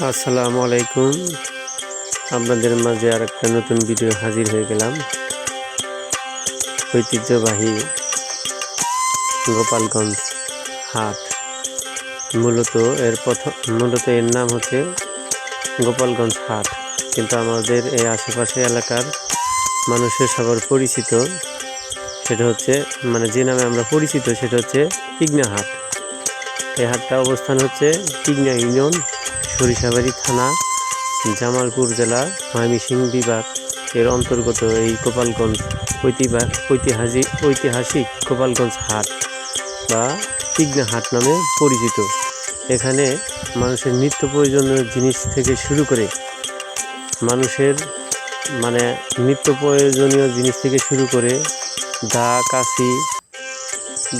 আসসালামু আলাইকুম। আপনাদের মাঝে আর একটা নতুন ভিডিও হাজির হয়ে গেলাম। ঐতিহ্যবাহী গোপালগঞ্জ হাট। মূলত এর প্রথম মূলত এর নাম হচ্ছে গোপালগঞ্জ হাট। কিন্তু আমাদের এই আশেপাশে এলাকার মানুষের সবার পরিচিত সেটা হচ্ছে মানে যে নামে আমরা পরিচিত সেটা হচ্ছে টিগনা হাট। এই হাটটা অবস্থান হচ্ছে টিগনা ইউনিয়ন সরিষাবাড়ি থানা, জামালপুর জেলা ময়মনসিংহ বিভাগ। এর অন্তর্গত এই গোপালগঞ্জ ঐতিহাসিক ঐতিহাসিক গোপালগঞ্জ হাট বা পিগনা হাট নামে পরিচিত। এখানে মানুষের নিত্য প্রয়োজনীয় জিনিস থেকে শুরু করে মানুষের মানে নিত্য প্রয়োজনীয় জিনিস থেকে শুরু করে দা, কাশি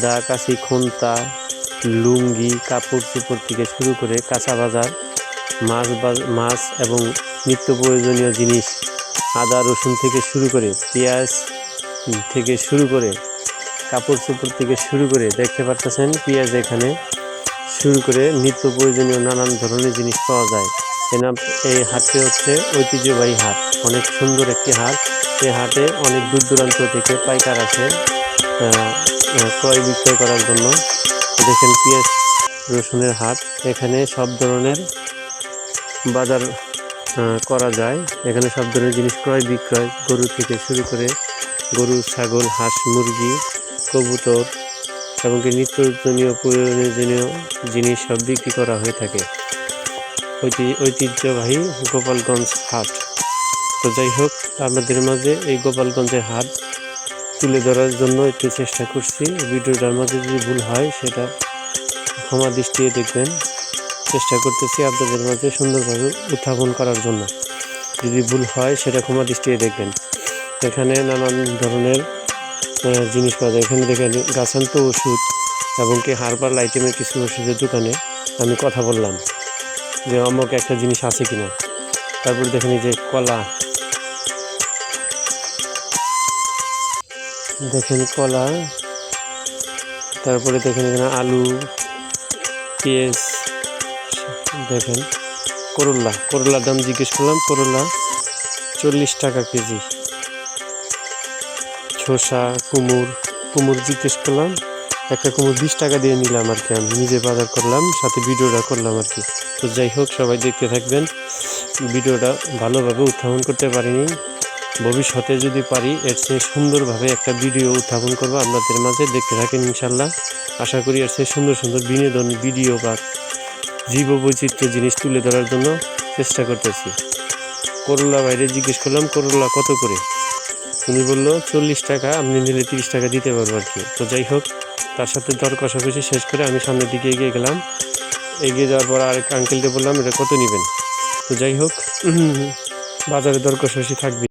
দা, কাশি, খুন্তা, লুঙ্গি কাপড় চোপড় থেকে শুরু করে কাঁচা বাজার মাছ মাছ এবং নিত্য প্রয়োজনীয় জিনিস, আদা, রসুন থেকে শুরু করে পেঁয়াজ থেকে শুরু করে, কাপড় চোপড় থেকে শুরু করে, দেখতে পারতেছেন পেঁয়াজ এখানে শুরু করে নিত্য প্রয়োজনীয় নানান ধরনের জিনিস পাওয়া যায়। এই এই হাটটি হচ্ছে ঐতিহ্যবাহী হাট। অনেক সুন্দর একটি হাট। এই হাটে অনেক দূর দূরান্ত থেকে পাইকার আসে ক্রয় বিক্রয় করার জন্য। দেখেন পেঁয়াজ রসুনের হাট। এখানে সব ধরনের বাজার করা যায়। এখানে সব ধরনের জিনিস, ক্রয় বিক্রয়, গরু থেকে শুরু করে গরু, ছাগল, হাঁস, মুরগি, কবুতর এবং কি নিত্যজনীয় প্রয়োজনীয় জিনিস সব বিক্রি করা হয়ে থাকে। ঐতি- ঐতিহ্যবাহী গোপালগঞ্জ হাট। তো যাই হোক, আপনাদের মাঝে এই গোপালগঞ্জের হাট তুলে ধরার জন্য একটু চেষ্টা করছি। ভিডিওটার মাঝে যদি ভুল হয়, সেটা ক্ষমা দৃষ্টিতে দেখবেন। চেষ্টা করতেছি আপনাদের মাঝে সুন্দরভাবে উত্থাপন করার জন্য। যদি ভুল হয়, সেটা ক্ষমা দৃষ্টিতে দেখবেন। এখানে নানান ধরনের জিনিস পাওয়া যায় এখানে দেখেন, গাছান্ত ওষুধ এবং কি হারবাল আইটেমের কিছু ওষুধের দোকানে আমি কথা বললাম যে, অমুক একটা জিনিস আছে কিনা? তারপর দেখেন যে কলা। দেখেন কলা। তারপরে দেখেন এখানে আলু, পেঁয়াজ দেখেন করল্লা করলার দাম জিজ্ঞেস করলাম, করলা চল্লিশ টাকা কেজি। শসা, কুমুর কুমুর জিজ্ঞেস করলাম, একটা কুমুর বিশ টাকা দিয়ে নিলাম আর কি, আমি নিজে বাজার করলাম, সাথে ভিডিওটা করলাম আর কি। তো যাই হোক, সবাই দেখতে থাকবেন। ভিডিওটা ভালোভাবে উত্থাপন করতে পারিনি। ভবিষ্যতে যদি পারি, এর চেয়ে সুন্দরভাবে একটা ভিডিও উত্থাপন করব আপনাদের মাঝে, দেখতে থাকেন ইনশাল্লাহ। আশা করি এর চেয়ে সুন্দর সুন্দর বিনোদন, ভিডিও বা জীব বৈচিত্র্য জিনিস তুলে ধরার জন্য চেষ্টা করতেছি। করলা বাইরে জিজ্ঞেস করলাম করলা কত করে? উনি বলল, চল্লিশ টাকা, আপনি নিলে তিরিশ টাকা দিতে পারব আর কি তো যাই হোক, তার সাথে দর কষাকষি শেষ করে আমি সামনের দিকে এগিয়ে গেলাম। এগিয়ে যাওয়ার পর আরেক আঙ্কেলকে বললাম, এটা কত নেবেন? তো যাই হোক, বাজারে দর কষাকষি থাকবে।